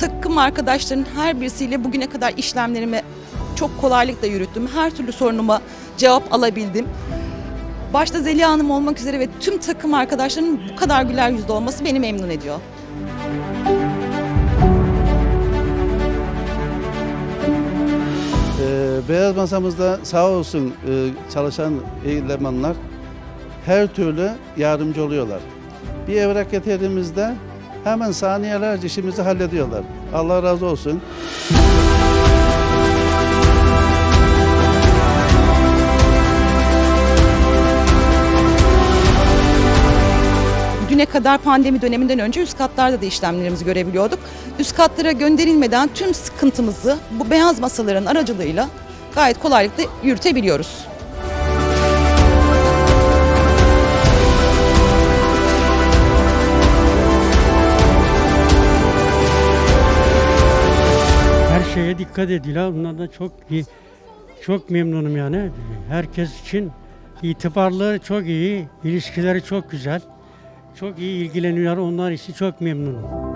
takım arkadaşların her birisiyle bugüne kadar işlemlerimi çok kolaylıkla yürüttüm. Her türlü sorunuma cevap alabildim. Başta Zeliha Hanım olmak üzere ve tüm takım arkadaşlarının bu kadar güler yüzlü olması beni memnun ediyor. Ee, beyaz masamızda sağ olsun e, çalışan elemanlar her türlü yardımcı oluyorlar. Bir evrak getirdiğimizde hemen saniyelerce işimizi hallediyorlar. Allah razı olsun. Düne kadar pandemi döneminden önce üst katlarda da işlemlerimizi görebiliyorduk. Üst katlara gönderilmeden tüm sıkıntımızı bu beyaz masaların aracılığıyla gayet kolaylıkla yürütebiliyoruz. Şeye dikkat ediyor. Bunlar da çok iyi. Çok memnunum yani. Herkes için itibarlı çok iyi. ilişkileri çok güzel. Çok iyi ilgileniyor. Onlar için çok memnunum.